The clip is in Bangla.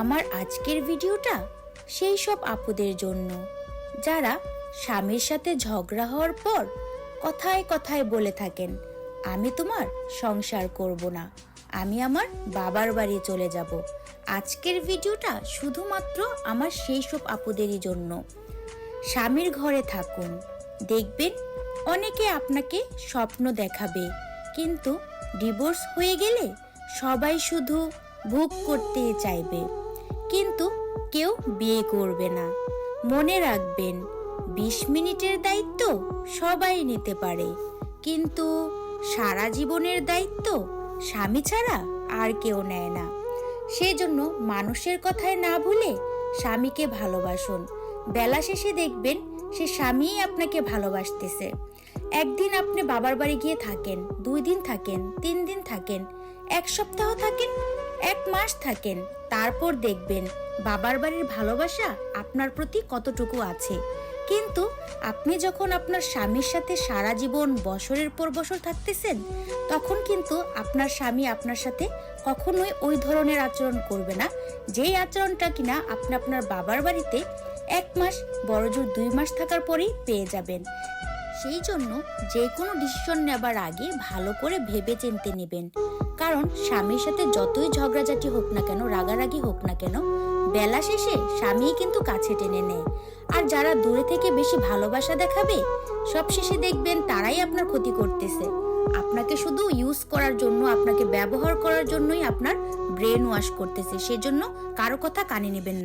আমার আজকের ভিডিওটা সেই সব আপুদের জন্য, যারা স্বামীর সাথে ঝগড়া হওয়ার পর কথায় কথায় বলে থাকেন, আমি তোমার সংসার করব না, আমি আমার বাবার বাড়ি চলে যাব। আজকের ভিডিওটা শুধুমাত্র আমার সেই সব আপুদেরই জন্য। স্বামীর ঘরে থাকুন, দেখবেন অনেকে আপনাকে স্বপ্ন দেখাবে, কিন্তু ডিভোর্স হয়ে গেলে সবাই শুধু ভোগ করতে চাইবে। কিন্তু কেউ বিয়ে করবে না। মনে রাখবেন, বিশ মিনিটের দায়িত্ব সবাই নিতে পারে। কিন্তু সারা জীবনের দায়িত্ব স্বামী ছাড়া আর কেউ নেয় না। সেজন্য মানুষের কথায় না ভুলে স্বামীকে ভালোবাসুন। বেলা শেষে দেখবেন সে স্বামীই আপনাকে ভালোবাসতেছে। একদিন আপনি বাবার বাড়ি গিয়ে থাকেন, দুই দিন থাকেন, তিন দিন থাকেন, এক সপ্তাহ থাকেন এক মাস থাকেন, তারপর দেখবেন বাবার বাড়ির ভালোবাসা আপনার প্রতি কতটুকু আছে। কিন্তু আপনি যখন আপনার স্বামীর সাথে সারা জীবন বছরের পর বছর থাকতেছেন, তখন কিন্তু আপনার স্বামী আপনার সাথে কখনোই ওই ধরনের আচরণ করবে না, যেই আচরণটা কিনা আপনি আপনার বাবার বাড়িতে এক মাস বড়জোর দুই মাস থাকার পরেই পেয়ে যাবেন। সেই জন্য যে কোনো ডিসিশন নেবার আগে ভালো করে ভেবে চিনতে নেবেন। কারণ স্বামীর সাথে যতই ঝগড়াঝাটি হোক না কেন, রাগারাগি হোক না কেন, বেলা শেষে স্বামীই কিন্তু কাছে টেনে নেয়। আর যারা দূরে থেকে বেশি ভালোবাসা দেখাবে, সব শেষে দেখবেন তারাই আপনার ক্ষতি করতেছে। আপনাকে শুধু ইউজ করার জন্য, আপনাকে ব্যবহার করার জন্যই আপনার ব্রেন ওয়াশ করতেছে। সেজন্য কারও কথা কানে নেবেন না।